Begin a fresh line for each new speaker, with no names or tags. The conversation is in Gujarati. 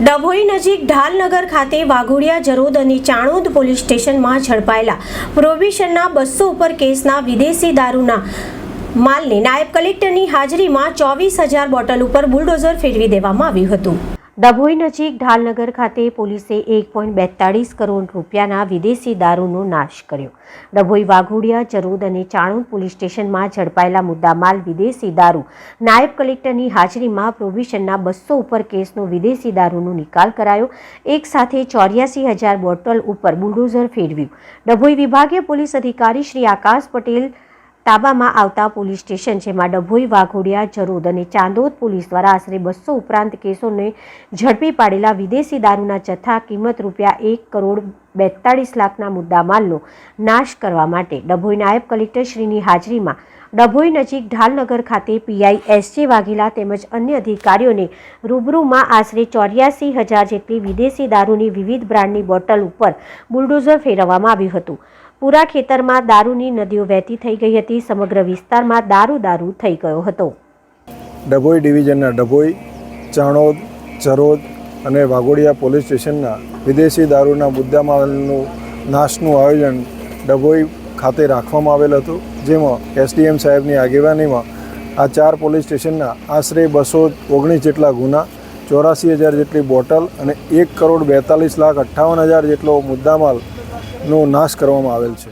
ડભોઈ નજીક ઢાલનગર ખાતે વાઘોડિયા જરોદ અને ચાણોદ પોલીસ સ્ટેશનમાં ઝડપાયેલા પ્રોહિબિશનના બસો ઉપર કેસના વિદેશી દારૂના માલને નાયબ કલેક્ટરની હાજરીમાં ચોવીસ હજાર બોટલ ઉપર બુલડોઝર ફેરવી દેવામાં આવ્યું હતું. ડભોઈ નજીક ઢાલનગર ખાતે પોલીસે એક પોઈન્ટ બેતાળીસ કરોડ રૂપિયાના વિદેશી દારૂનો નાશ કર્યો. ડભોઈ વાઘોડિયા જરોદ અને ચાણોદ પોલીસ સ્ટેશનમાં ઝડપાયેલા મુદ્દામાલ વિદેશી દારૂ નાયબ કલેક્ટરની હાજરીમાં પ્રોવિશનના બસો ઉપર કેસનો વિદેશી દારૂનો નિકાલ કરાયો. એક સાથે ચોર્યાસી હજાર બોટલ ઉપર બુલડોઝર ફેરવ્યું. ડભોઈ વિભાગીય પોલીસ અધિકારી શ્રી આકાશ પટેલ તાબામાં આવતા પોલીસ સ્ટેશન જેમાં ડભોઈ, વાઘોડિયા, જરોદ અને ચાંદોદ પોલીસ દ્વારા આશરે બસો ઉપરાંત કેસોને ઝડપી પાડેલા વિદેશી દારૂના જથ્થા કિંમત રૂપિયા એક કરોડ બેતાળીસ લાખના મુદ્દામાલનો નાશ કરવા માટે ડભોઈ નાયબ કલેક્ટરશ્રીની હાજરીમાં ડભોઈ નજીક ઢાલનગર ખાતે પીઆઈ એસ વાઘેલા તેમજ અન્ય અધિકારીઓને રૂબરૂમાં આશરે ચોર્યાસી હજાર જેટલી વિદેશી દારૂની વિવિધ બ્રાન્ડની બોટલ ઉપર બુલડોઝર ફેરવવામાં આવ્યું હતું. પૂરા ખેતરમાં દારૂની નદીઓ વહેતી થઈ ગઈ હતી. સમગ્ર વિસ્તારમાં દારૂ દારૂ થઈ ગયો હતો.
ડભોઈ ડિવિઝનના ડભોઈ, ચાણોદ, ચરોદ અને વાઘોડિયા પોલીસ સ્ટેશનના વિદેશી દારૂના મુદ્દામાલનું નાશનું આયોજન ડભોઈ ખાતે રાખવામાં આવેલ હતું, જેમાં એસડીએમ સાહેબની આગેવાનીમાં આ ચાર પોલીસ સ્ટેશનના આશરે બસો ઓગણીસ જેટલા ગુના, ચોરાસી હજાર જેટલી બોટલ અને એક કરોડ બેતાલીસ લાખ અઠ્ઠાવન હજાર જેટલો મુદ્દામાલનો નાશ કરવામાં આવેલ છે.